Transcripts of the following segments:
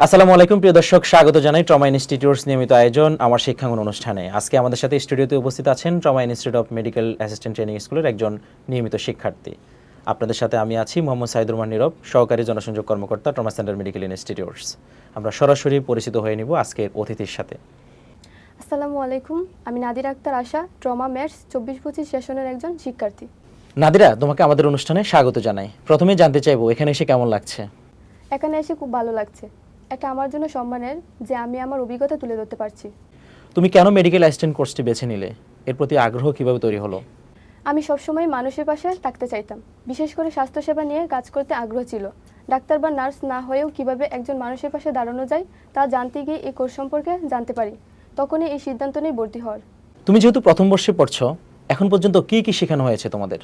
আসসালামু আলাইকুম প্রিয় দর্শক। স্বাগত জানাই ট্রমা ইনস্টিটিউটস নিয়মিত আয়োজন আমার শিক্ষাঙ্গন অনুষ্ঠানে। আজকে আমাদের সাথে স্টুডিওতে উপস্থিত আছেন trauma institute of medical assistant training স্কুলের একজন নিয়মিত শিক্ষার্থী। আপনাদের সাথে আমি আছি মোহাম্মদ সাইদুর রহমান নীরব সহকারী জনসংযোগ কর্মকর্তা ট্রমা সেন্টার মেডিকেল ইনস্টিটিউটস। আমরা সরাসরি পরিচিত হয়ে নিব আজকের অতিথির সাথে। আসসালামু আলাইকুম আমি নাদির আক্তার আশা ট্রমা ম্যাথস চব্বিশ পঁচিশ সেশনের একজন শিক্ষার্থী। নাদিরা তোমাকে আমাদের অনুষ্ঠানে স্বাগত জানাই। প্রথমে জানতে চাইব এখানে এসে কেমন লাগছে? এখানে এসে খুব ভালো লাগছে। এটা আমার জন্য সম্মানের যে আমি আমার অভিজ্ঞতা তুলে ধরতে পারছি। তুমি কেন মেডিকেল অ্যাসিস্ট্যান্ট কোর্সটি বেছে নিলে? এর প্রতি আগ্রহ কীভাবে তৈরি হলো? আমি সবসময় মানুষের পাশে থাকতে চাইতাম। বিশেষ করে স্বাস্থ্যসেবা নিয়ে কাজ করতে আগ্রহ ছিল। ডাক্তার বা নার্স না হয়েও কীভাবে একজন মানুষের পাশে দাঁড়ানো যায় তা জানতে গিয়ে এই কোর্স সম্পর্কে জানতে পারি। তখনই এই সিদ্ধান্ত নিয়ে ভর্তি হওয়ার। তুমি যেহেতু প্রথম বর্ষে পড়ছো এখন পর্যন্ত কি কি শেখানো হয়েছে তোমাদের?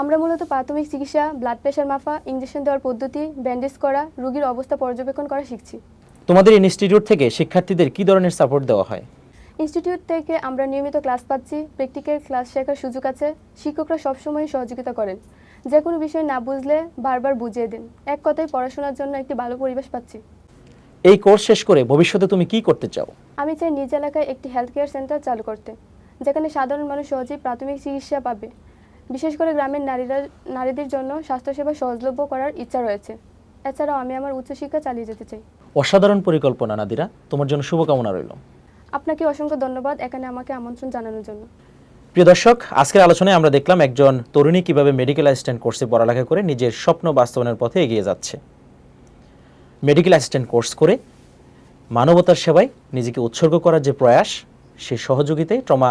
আমরা মূলত প্রাথমিক চিকিৎসা ব্লাড প্রেশার মাপা ইঞ্জেকশন দেওয়ার পদ্ধতি ব্যান্ডেজ করা রোগীর অবস্থা পর্যবেক্ষণ করা শিখছি। তোমাদের ইনস্টিটিউট থেকে শিক্ষার্থীদের কি ধরনের সাপোর্ট দেওয়া হয়? ইনস্টিটিউট থেকে আমরা নিয়মিত ক্লাস পাচ্ছি প্র্যাকটিক্যাল ক্লাস শেখার সুযোগ আছে শিক্ষকরা সবসময় সহযোগিতা করেন। যে কোনো বিষয় না বুঝলে বারবার বুঝিয়ে দিন। এক কথায় পড়াশোনার জন্য একটি ভালো পরিবেশ পাচ্ছি। এই কোর্স শেষ করে ভবিষ্যতে তুমি কি করতে চাও? আমি চাই নিজ এলাকায় একটি হেলথ কেয়ার সেন্টার চালু করতে যেখানে সাধারণ মানুষ সহজেই প্রাথমিক চিকিৎসা পাবে। বিশেষ করে গ্রামের নারীরা নারীদের জন্য স্বাস্থ্যসেবা সহজলভ্য করার ইচ্ছা রয়েছে। এছাড়াও আমি আমার উচ্চশিক্ষা চালিয়ে যেতে চাই। অসাধারণ পরিকল্পনা নাদিরা। তোমার জন্য শুভকামনা রইল। আপনাকে অসংখ্য ধন্যবাদ এখানে আমাকে আমন্ত্রণ জানানোর জন্য। প্রিয় দর্শক আজকের আলোচনায় আমরা দেখলাম একজন তরুণী কীভাবে মেডিকেল অ্যাসিস্ট্যান্ট কোর্সে পড়ালেখা করে নিজের স্বপ্ন বাস্তবায়নের পথে এগিয়ে যাচ্ছে। মেডিকেল অ্যাসিস্ট্যান্ট কোর্স করে মানবতার সেবায় নিজেকে উৎসর্গ করার যে প্রয়াস সে সহযোগিতায় ট্রমা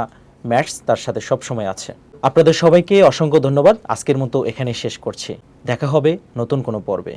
ম্যাটস তার সাথে সবসময় আছে। আপনাদের সবাইকে অসংখ্য ধন্যবাদ। আজকের মতো এখানে শেষ করছি। দেখা হবে নতুন কোনো পর্বে।